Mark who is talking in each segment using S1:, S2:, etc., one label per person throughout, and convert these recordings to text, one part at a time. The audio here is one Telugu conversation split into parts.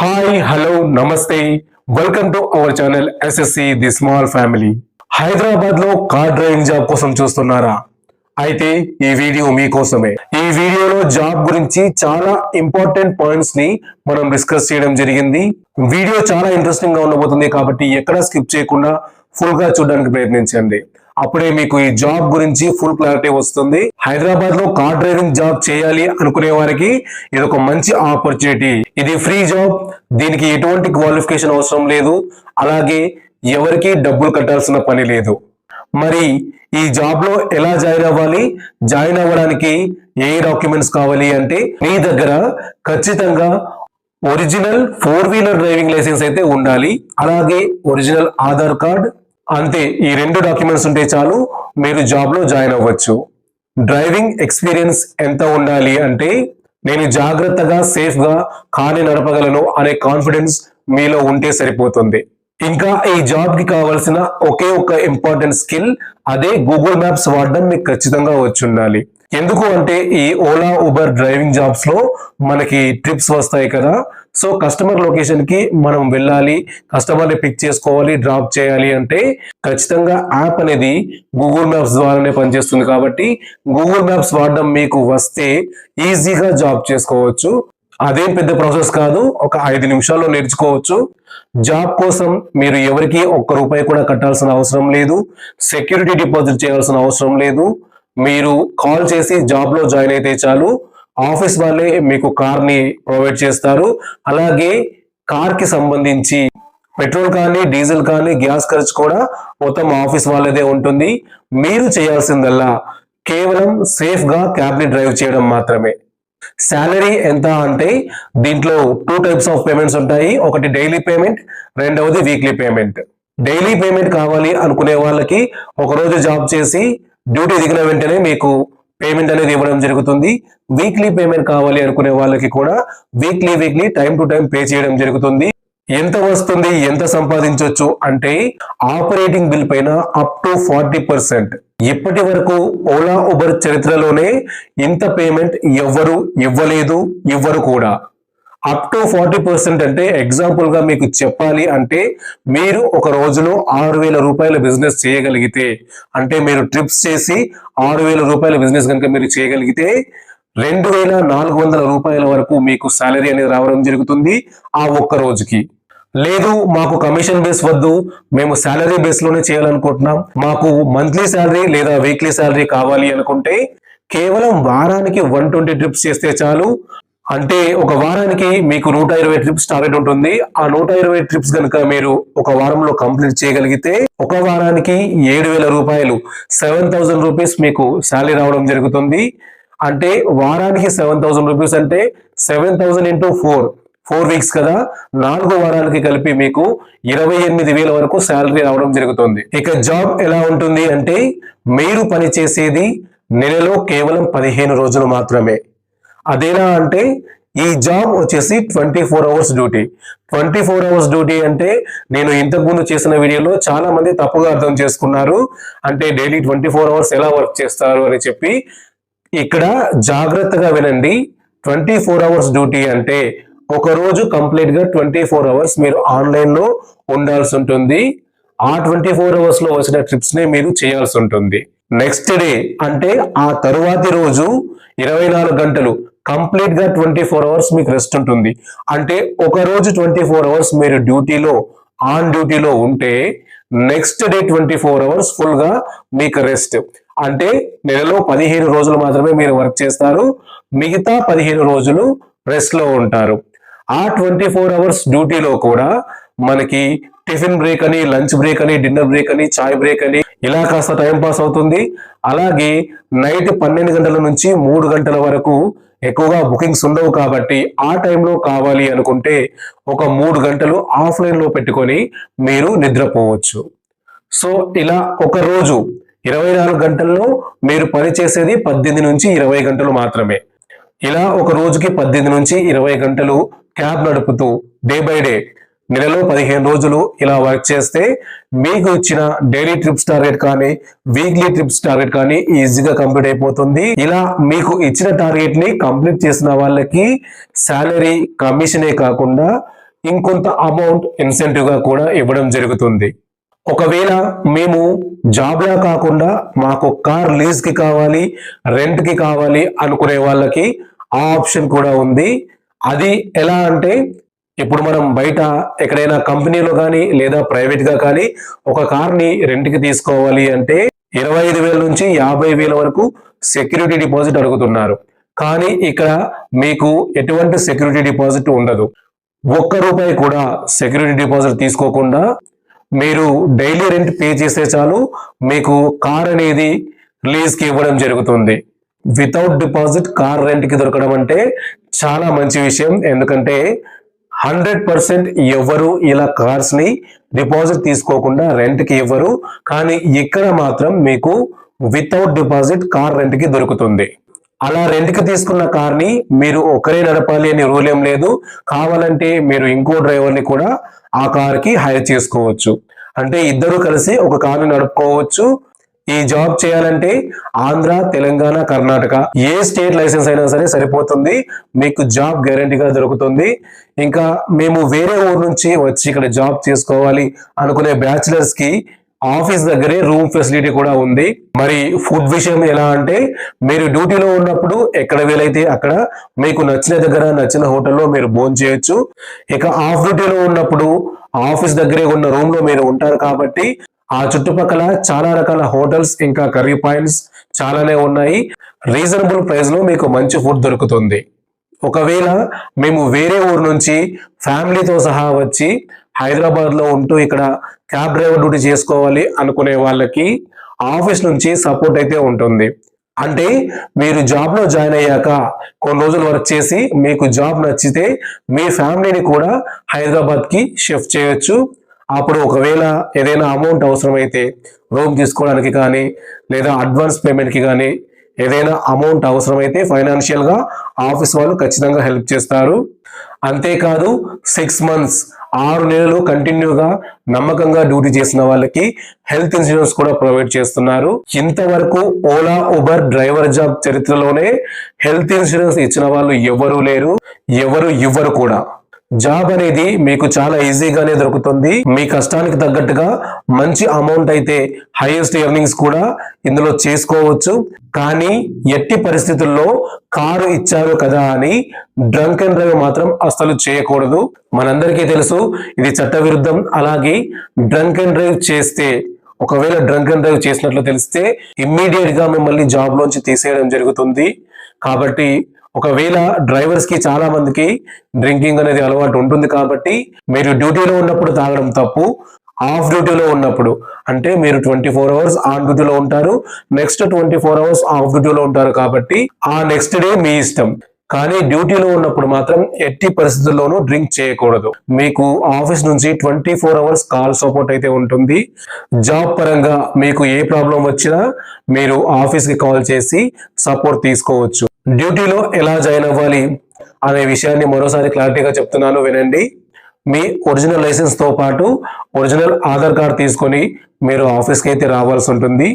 S1: హాయ్ హలో నమస్తే. Welcome to our channel SSC the small family హైదరాబాద్లో కార్ డ్రైవింగ్ జాబ్ కోసం చూస్తున్నారా? అయితే ఈ వీడియో మీకోసమే. ఈ వీడియోలో జాబ్ గురించి చాలా ఇంపార్టెంట్ పాయింట్స్ని మనం డిస్కస్ చేయడం జరిగింది. వీడియో చాలా ఇంట్రెస్టింగ్గా ఉండబోతుంది కాబట్టి ఎక్కడ స్కిప్ చేయకుండా ఫుల్గా చూడడానికి ప్రయత్నించండి. అప్పుడే మీకు ఈ జాబ్ గురించి ఫుల్ క్లారిటీ వస్తుంది. హైదరాబాద్లో కార్ డ్రైవింగ్ జాబ్ చేయాలి అనుకునే వారికి ఇది ఒక మంచి ఆపర్చునిటీ. ఇది ఫ్రీ జాబ్ దీనికి ఎటువంటి క్వాలిఫికేషన్ అవసరం లేదు. అలాగే ఎవరికి డబ్బులు కట్టాల్సిన పని లేదు. మరి ఈ జాబ్లో ఎలా జాయిన్ అవ్వాలి? జాయిన్ అవ్వడానికి ఏ డాక్యుమెంట్స్ కావాలి అంటే మీ దగ్గర ఖచ్చితంగా original four wheeler driving licence అయితే ఉండాలి. అలాగే ఒరిజినల్ ఆధార్ కార్డ్ అంతే ఈ రెండు డాక్యుమెంట్స్ ఉంటే చాలు మీరు జాబ్లో జాయిన్ అవ్వచ్చు. డ్రైవింగ్ ఎక్స్పీరియన్స్ ఎంత ఉండాలి అంటే నేను జాగ్రత్తగా సేఫ్గా కానీ నడపగలను అనే కాన్ఫిడెన్స్ మీలో ఉంటే సరిపోతుంది. ఇంకా ఈ జాబ్కి కావాల్సిన ఒకే ఒక ఇంపార్టెంట్ స్కిల్ అదే గూగుల్ మ్యాప్స్ వాడడం మీకు ఖచ్చితంగా వచ్చి ఉండాలి ఎందుకు అంటే ఈ ఓలా ఉబర్ డ్రైవింగ్ జాబ్స్లో మనకి ట్రిప్స్ వస్తాయి కదా సో కస్టమర్ లొకేషన్కి మనం వెళ్ళాలి కస్టమర్ని పిక్ చేసుకోవాలి డ్రాప్ చేయాలి అంటే ఖచ్చితంగా యాప్ అనేది గూగుల్ మ్యాప్స్ ద్వారానే పనిచేస్తుంది కాబట్టి గూగుల్ మ్యాప్స్ వాడడం మీకు వస్తే ఈజీగా జాబ్ చేసుకోవచ్చు. అదేం పెద్ద ప్రాసెస్ కాదు ఒక ఐదు నిమిషాల్లో నేర్చుకోవచ్చు. జాబ్ కోసం మీరు ఎవరికి ఒక్క రూపాయి కూడా కట్టాల్సిన అవసరం లేదు. సెక్యూరిటీ డిపాజిట్ చేయాల్సిన అవసరం లేదు. మీరు కాల్ చేసి జాబ్లో జాయిన్ అయితే చాలు. ఆఫీస్ వాళ్ళే మీకు కార్ని ప్రొవైడ్ చేస్తారు. అలాగే కార్కి సంబంధించి పెట్రోల్ కానీ డీజిల్ కానీ గ్యాస్ ఖర్చు కూడా మొత్తం ఆఫీస్ వాళ్ళదే ఉంటుంది. మీరు చేయాల్సిందల్లా కేవలం సేఫ్గా క్యాబ్ని డ్రైవ్ చేయడం మాత్రమే. శాలరీ ఎంత అంటే దీంట్లో టూ టైప్స్ ఆఫ్ పేమెంట్స్ ఉంటాయి. ఒకటి డైలీ పేమెంట్ రెండవది వీక్లీ పేమెంట్. డైలీ పేమెంట్ కావాలి అనుకునే వాళ్ళకి ఒకరోజు జాబ్ చేసి డ్యూటీ దిగిన వెంటనే మీకు పేమెంట్ అనేది ఇవ్వడం జరుగుతుంది. వీక్లీ పేమెంట్ కావాలి అనుకునే వాళ్ళకి కూడా weekly weekly time to time pay చేయడం జరుగుతుంది. ఎంత వస్తుంది ఎంత సంపాదించవచ్చు అంటే ఆపరేటింగ్ బిల్ పైన అప్ టు ఫార్టీ పర్సెంట్ ఇప్పటి వరకు ఓలా ఉబర్ చరిత్రలోనే ఇంత పేమెంట్ ఎవ్వరు ఇవ్వలేదు ఇవ్వరు కూడా. అప్ టు ఫార్టీ పర్సెంట్ అంటే ఎగ్జాంపుల్గా మీకు చెప్పాలి అంటే మీరు ఒక రోజులో ఆరు వేల రూపాయల బిజినెస్ చేయగలిగితే అంటే మీరు ట్రిప్స్ చేసి ఆరు వేల రూపాయల బిజినెస్ కనుక మీరు చేయగలిగితే రెండు వేల నాలుగు వందల రూపాయల వరకు మీకు శాలరీ అనేది రావడం జరుగుతుంది ఆ ఒక్క రోజుకి. లేదు మాకు కమిషన్ బేస్ వద్దు మేము శాలరీ బేస్లోనే చేయాలనుకుంటున్నాం. మాకు మంత్లీ శాలరీ లేదా వీక్లీ శాలరీ కావాలి అనుకుంటే కేవలం వారానికి వన్ ట్వంటీ ట్రిప్స్ చేస్తే చాలు అంటే ఒక వారానికి మీకు నూట ఇరవై ట్రిప్స్ టార్గెట్ ఉంటుంది. ఆ నూట ఇరవై ట్రిప్స్ కనుక మీరు ఒక వారంలో కంప్లీట్ చేయగలిగితే ఒక వారానికి ఏడు వేల రూపాయలు సెవెన్ థౌసండ్ రూపీస్ మీకు శాలరీ రావడం జరుగుతుంది. అంటే వారానికి సెవెన్ థౌసండ్ రూపీస్ అంటే seven thousand into four four weeks కదా. నాలుగు వారాలకి కలిపి మీకు ఇరవై ఎనిమిది వేల వరకు శాలరీ రావడం జరుగుతుంది. ఇక జాబ్ ఎలా ఉంటుంది అంటే మీరు పని చేసేది నెలలో కేవలం పదిహేను రోజులు మాత్రమే. అదేనా అంటే ఈ జాబ్ వచ్చేసి twenty four hours duty. Twenty four hours duty అంటే నేను ఇంతకుముందు చేసిన వీడియోలో చాలా మంది తప్పుగా అర్థం చేసుకున్నారు. అంటే డైలీ ట్వంటీ ఫోర్ అవర్స్ ఎలా వర్క్ చేస్తారు అని చెప్పి ఇక్కడ జాగ్రత్తగా వినండి. ట్వంటీ ఫోర్ అవర్స్ డ్యూటీ అంటే ఒక రోజు కంప్లీట్గా ట్వంటీ ఫోర్ అవర్స్ మీరు ఆన్లైన్లో ఉండాల్సి ఉంటుంది. ఆ ట్వంటీ ఫోర్ అవర్స్లో వచ్చిన ట్రిప్స్ని మీరు చేయాల్సి ఉంటుంది. నెక్స్ట్ డే అంటే ఆ తరువాతి రోజు ఇరవై నాలుగు గంటలు కంప్లీట్గా ట్వంటీ ఫోర్ అవర్స్ మీకు రెస్ట్ ఉంటుంది. అంటే ఒక రోజు ట్వంటీ ఫోర్ అవర్స్ మీరు డ్యూటీలో ఆన్ డ్యూటీలో ఉంటే next day twenty four hours ఫుల్గా మీకు రెస్ట్. అంటే నెలలో పదిహేను రోజులు మాత్రమే మీరు వర్క్ చేస్తారు. మిగతా పదిహేను రోజులు రెస్ట్లో ఉంటారు. ఆ ట్వంటీ ఫోర్ అవర్స్ డ్యూటీలో కూడా మనకి టిఫిన్ బ్రేక్ అని లంచ్ బ్రేక్ అని డిన్నర్ బ్రేక్ అని చాయ్ బ్రేక్ అని ఇలా కాస్త టైం పాస్ అవుతుంది. అలాగే నైట్ పన్నెండు గంటల నుంచి మూడు గంటల వరకు ఎక్కువగా బుకింగ్స్ ఉండవు కాబట్టి ఆ టైంలో కావాలి అనుకుంటే ఒక మూడు గంటలు ఆఫ్లైన్లో పెట్టుకొని మీరు నిద్రపోవచ్చు. సో ఇలా ఒక రోజు ఇరవై నాలుగు గంటల్లో మీరు పని చేసేది పద్దెనిమిది నుంచి ఇరవై గంటలు మాత్రమే. ఇలా ఒక రోజుకి పద్దెనిమిది నుంచి ఇరవై గంటలు క్యాబ్ నడుపుతూ డే బై డే నెలలో పదిహేను రోజులు ఇలా వర్క్ చేస్తే మీకు ఇచ్చిన డైలీ ట్రిప్స్ టార్గెట్ కానీ వీక్లీ ట్రిప్స్ టార్గెట్ కానీ ఈజీగా కంప్లీట్ అయిపోతుంది. ఇలా మీకు ఇచ్చిన టార్గెట్ని కంప్లీట్ చేసిన వాళ్ళకి శాలరీ కమిషనే కాకుండా ఇంకొంత అమౌంట్ ఇన్సెంటివ్గా కూడా ఇవ్వడం జరుగుతుంది. ఒకవేళ మేము జాబ్లా కాకుండా మాకు కార్ లీజ్కి కావాలి రెంట్కి కావాలి అనుకునే వాళ్ళకి ఆ ఆప్షన్ కూడా ఉంది. అది ఎలా అంటే ఇప్పుడు మనం బయట ఎక్కడైనా కంపెనీలో కానీ లేదా ప్రైవేట్గా కానీ ఒక కార్ని రెంట్కి తీసుకోవాలి అంటే ఇరవై ఐదు వేల నుంచి యాభై వేల వరకు సెక్యూరిటీ డిపాజిట్ అడుగుతున్నారు. కానీ ఇక్కడ మీకు ఎటువంటి సెక్యూరిటీ డిపాజిట్ ఉండదు. ఒక్క రూపాయి కూడా సెక్యూరిటీ డిపాజిట్ తీసుకోకుండా మీరు డైలీ రెంట్ పే చేస్తే చాలు మీకు కార్ అనేది లీజ్కి ఇవ్వడం జరుగుతుంది. వితౌట్ డిపాజిట్ కార్ రెంట్కి దొరకడం అంటే చాలా మంచి విషయం. ఎందుకంటే హండ్రెడ్ పర్సెంట్ ఎవరు ఇలా కార్స్ని డిపాజిట్ తీసుకోకుండా రెంట్కి ఇవ్వరు. కానీ ఇక్కడ మాత్రం మీకు వితౌట్ డిపాజిట్ కార్ రెంట్కి దొరుకుతుంది. అలా రెంట్కి తీసుకున్న కార్ని మీరు ఒకరే నడపాలి అని రూల్ ఏం లేదు. కావాలంటే మీరు ఇంకో డ్రైవర్ని కూడా ఆ కార్కి హైర్ చేసుకోవచ్చు. అంటే ఇద్దరు కలిసి ఒక కార్ని నడుపుకోవచ్చు. ఈ జాబ్ చేయాలంటే ఆంధ్ర తెలంగాణ కర్ణాటక ఏ స్టేట్ లైసెన్స్ అయినా సరే సరిపోతుంది. మీకు జాబ్ గ్యారంటీగా దొరుకుతుంది. ఇంకా మేము వేరే ఊరు నుంచి వచ్చి ఇక్కడ జాబ్ చేసుకోవాలి అనుకునే బ్యాచిలర్స్కి ఆఫీస్ దగ్గరే రూమ్ ఫెసిలిటీ కూడా ఉంది. మరి ఫుడ్ విషయం ఎలా అంటే మీరు డ్యూటీలో ఉన్నప్పుడు ఎక్కడ వీలైతే అక్కడ మీకు నచ్చిన దగ్గర నచ్చిన హోటల్లో మీరు భోజనం చేయొచ్చు. ఇక ఆఫ్ డ్యూటీలో ఉన్నప్పుడు ఆఫీస్ దగ్గరే ఉన్న రూమ్లో మీరు ఉంటారు కాబట్టి ఆ చుట్టుపక్కల చాలా రకాల హోటల్స్ ఇంకా కర్రీ పాయింట్స్ చాలానే ఉన్నాయి. రీజనబుల్ ప్రైస్లో మీకు మంచి ఫుడ్ దొరుకుతుంది. ఒకవేళ మేము వేరే ఊరు నుంచి ఫ్యామిలీతో సహా వచ్చి హైదరాబాద్లో ఉంటూ ఇక్కడ క్యాబ్ డ్రైవర్ డ్యూటీ చేసుకోవాలి అనుకునే వాళ్ళకి ఆఫీస్ నుంచి సపోర్ట్ అయితే ఉంటుంది. అంటే మీరు జాబ్లో జాయిన్ అయ్యాక కొన్ని రోజులు వర్క్ చేసి మీకు జాబ్ నచ్చితే మీ ఫ్యామిలీని కూడా హైదరాబాద్కి షిఫ్ట్ చేయొచ్చు. అప్పుడు ఒకవేళ ఏదైనా అమౌంట్ అవసరమైతే రూమ్ తీసుకోవడానికి కానీ లేదా అడ్వాన్స్ పేమెంట్కి కానీ ఏదైనా అమౌంట్ అవసరమైతే ఫైనాన్షియల్గా ఆఫీస్ వాళ్ళు ఖచ్చితంగా హెల్ప్ చేస్తారు. అంతేకాదు సిక్స్ మంత్స్ ఆరు నెలలు కంటిన్యూగా నమ్మకంగా డ్యూటీ చేసిన వాళ్ళకి హెల్త్ ఇన్సూరెన్స్ కూడా ప్రొవైడ్ చేస్తున్నారు. ఇంతవరకు ఓలా ఉబర్ డ్రైవర్ జాబ్ చరిత్రలోనే హెల్త్ ఇన్సూరెన్స్ ఇచ్చిన వాళ్ళు ఎవరూ లేరు ఎవరు ఇవ్వరు కూడా. జాబ్ అనేది మీకు చాలా ఈజీగానే దొరుకుతుంది. మీ కష్టానికి తగ్గట్టుగా మంచి అమౌంట్ అయితే హైయెస్ట్ ఎర్నింగ్స్ కూడా ఇందులో చేసుకోవచ్చు. కానీ ఎట్టి పరిస్థితుల్లో కారు ఇచ్చారు కదా అని డ్రంక్ అండ్ డ్రైవ్ మాత్రం అస్సలు చేయకూడదు. మనందరికీ తెలుసు ఇది చట్టవిరుద్ధం. అలాగే డ్రంక్ అండ్ డ్రైవ్ చేస్తే ఒకవేళ డ్రంక్ అండ్ డ్రైవ్ చేసినట్లు తెలిస్తే ఇమ్మీడియట్గా మిమ్మల్ని జాబ్ లోంచి తీసేయడం జరుగుతుంది. కాబట్టి ఒకవేళ డ్రైవర్స్కి చాలా మందికి డ్రింకింగ్ అనేది అలవాటు ఉంటుంది కాబట్టి మీరు డ్యూటీలో ఉన్నప్పుడు తాగడం తప్పు ఆఫ్ డ్యూటీలో ఉన్నప్పుడు. అంటే మీరు ట్వంటీ ఫోర్ అవర్స్ ఆన్ డ్యూటీలో ఉంటారు next twenty four hours off డ్యూటీలో ఉంటారు కాబట్టి ఆ నెక్స్ట్ డే మీ ఇష్టం. కానీ డ్యూటీలో ఉన్నప్పుడు మాత్రం ఎట్టి పరిస్థితుల్లోనూ డ్రింక్ చేయకూడదు. మీకు ఆఫీస్ నుంచి twenty four hours call support అయితే ఉంటుంది. జాబ్ పరంగా మీకు ఏ ప్రాబ్లం వచ్చినా మీరు ఆఫీస్కి కాల్ చేసి సపోర్ట్ తీసుకోవచ్చు. డ్యూటీలో ఎలా జాయిన్ అవ్వాలి అనే విషయాన్ని మరోసారి క్లారిటీగా చెప్తున్నాను వినండి. మీ ఒరిజినల్ లైసెన్స్తో పాటు ఒరిజినల్ ఆధార్ కార్డ్ తీసుకొని మీరు ఆఫీస్కి అయితే రావాల్సి ఉంటుంది.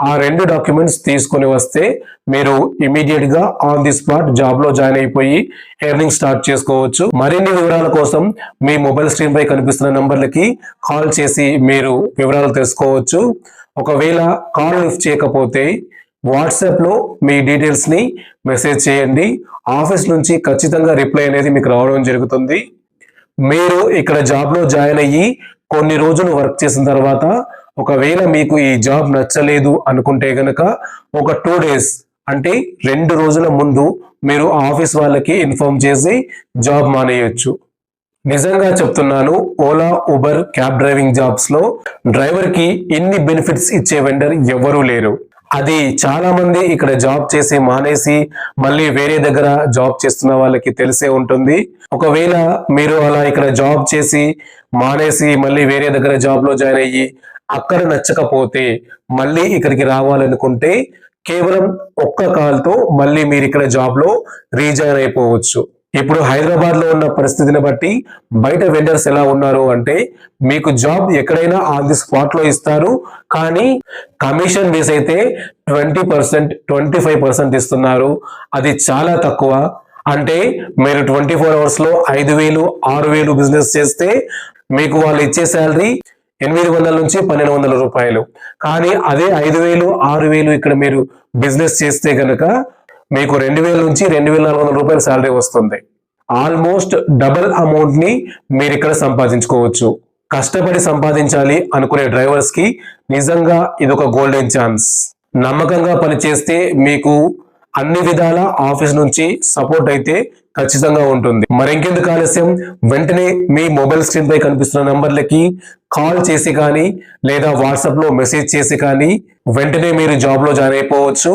S1: ఆ రెండు డాక్యుమెంట్స్ తీసుకొని వస్తే మీరు ఇమీడియట్గా ఆన్ ది స్పాట్ జాబ్లో జాయిన్ అయిపోయి ఎర్నింగ్ స్టార్ట్ చేసుకోవచ్చు. మరిన్ని వివరాల కోసం మీ మొబైల్ స్క్రీన్ పై కనిపిస్తున్న నంబర్లకి కాల్ చేసి మీరు వివరాలు తెలుసుకోవచ్చు. ఒకవేళ కాల్ లిఫ్ట్ చేయకపోతే వాట్సాప్లో మీ డీటెయిల్స్ని మెసేజ్ చేయండి. ఆఫీస్ నుంచి ఖచ్చితంగా రిప్లై అనేది మీకు రావడం జరుగుతుంది. మీరు ఇక్కడ జాబ్లో జాయిన్ అయ్యి కొన్ని రోజులు వర్క్ చేసిన తర్వాత ఒకవేళ మీకు ఈ జాబ్ నచ్చలేదు అనుకుంటే గనక ఒక టూ డేస్ అంటే రెండు రోజుల ముందు మీరు ఆఫీస్ వాళ్ళకి ఇన్ఫార్మ్ చేసి జాబ్ మానేయొచ్చు. నిజంగా చెప్తున్నాను ఓలా ఉబర్ క్యాబ్ డ్రైవింగ్ జాబ్స్లో డ్రైవర్కి ఎన్ని బెనిఫిట్స్ ఇచ్చే వెండర్ ఎవరూ లేరు. అది చాలా మంది ఇక్కడ జాబ్ చేసి మానేసి మళ్ళీ వేరే దగ్గర జాబ్ చేస్తున్న వాళ్ళకి తెలిసే ఉంటుంది. ఒకవేళ మీరు అలా ఇక్కడ జాబ్ చేసి మానేసి మళ్ళీ వేరే దగ్గర జాబ్లో జాయిన్ అయ్యి అక్కడ నచ్చకపోతే మళ్ళీ ఇక్కడికి రావాలనుకుంటే కేవలం ఒక్క కాల్తో మళ్ళీ మీరు ఇక్కడ జాబ్లో రీజాయిన్ అయిపోవచ్చు. ఇప్పుడు హైదరాబాద్లో ఉన్న పరిస్థితిని బట్టి బయట వెండర్స్ ఎలా ఉన్నారు అంటే మీకు జాబ్ ఎక్కడైనా ఆన్ ది స్పాట్లో ఇస్తారు కానీ కమిషన్ బేస్ అయితే twenty percent twenty five percent ఇస్తున్నారు. అది చాలా తక్కువ. అంటే మీరు ట్వంటీ ఫోర్ అవర్స్లో ఐదు వేలు ఆరు వేలు బిజినెస్ చేస్తే మీకు వాళ్ళు ఇచ్చే శాలరీ ఎనిమిది వందల నుంచి పన్నెండు వందల రూపాయలు. కానీ అదే ఐదు వేలు ఆరు వేలు ఇక్కడ మీరు బిజినెస్ చేస్తే కనుక మీకు రెండు వేల నుంచి రెండు వేల నాలుగు వందల రూపాయల శాలరీ వస్తుంది. ఆల్మోస్ట్ డబల్ అమౌంట్ని మీరు ఇక్కడ సంపాదించుకోవచ్చు. కష్టపడి సంపాదించాలి అనుకునే డ్రైవర్స్కి నిజంగా ఇది ఒక గోల్డెన్ ఛాన్స్. నమ్మకంగా పనిచేస్తే మీకు అన్ని విధాల ఆఫీస్ నుంచి సపోర్ట్ అయితే ఖచ్చితంగా ఉంటుంది. మరింకెందుకు ఆలస్యం? వెంటనే మీ మొబైల్ స్క్రీన్ పై కనిపిస్తున్న నంబర్లకి కాల్ చేసి కానీ లేదా వాట్సాప్లో మెసేజ్ చేసి కానీ వెంటనే మీరు జాబ్లో జాయిన్ అయిపోవచ్చు.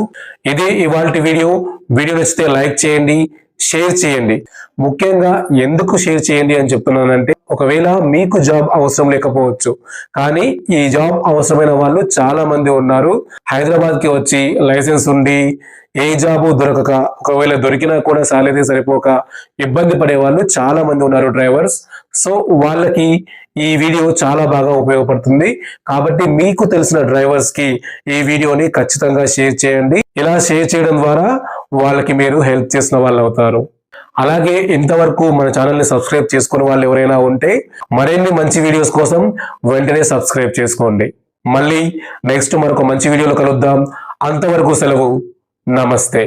S1: ఇదే ఇవాళ వీడియో. వీడియో నచ్చితే లైక్ చేయండి. షేర్ చేయండి. ముఖ్యంగా ఎందుకు షేర్ చేయండి అని చెప్తున్నానంటే ఒకవేళ మీకు జాబ్ అవసరం లేకపోవచ్చు కానీ ఈ జాబ్ అవసరమైన వాళ్ళు చాలా మంది ఉన్నారు. హైదరాబాద్కి వచ్చి లైసెన్స్ ఉండి ఏ జాబు దొరకక ఒకవేళ దొరికినా కూడా సాలరీ సరిపోక ఇబ్బంది పడే వాళ్ళు చాలా మంది ఉన్నారు డ్రైవర్స్. సో వాళ్ళకి ఈ వీడియో చాలా బాగా ఉపయోగపడుతుంది. కాబట్టి మీకు తెలిసిన డ్రైవర్స్కి ఈ వీడియోని ఖచ్చితంగా షేర్ చేయండి. ఇలా షేర్ చేయడం ద్వారా వాళ్ళకి మీరు హెల్ప్ చేసిన వాళ్ళు అవుతారు. అలాగే ఇంతవరకు మన ఛానల్ని సబ్స్క్రైబ్ చేసుకున్న వాళ్ళు ఎవరైనా ఉంటే మరిన్ని మంచి వీడియోస్ కోసం వెంటనే సబ్స్క్రైబ్ చేసుకోండి. మళ్ళీ నెక్స్ట్ మరొక మంచి వీడియోలో కలుద్దాం. అంతవరకు సెలవు. నమస్తే.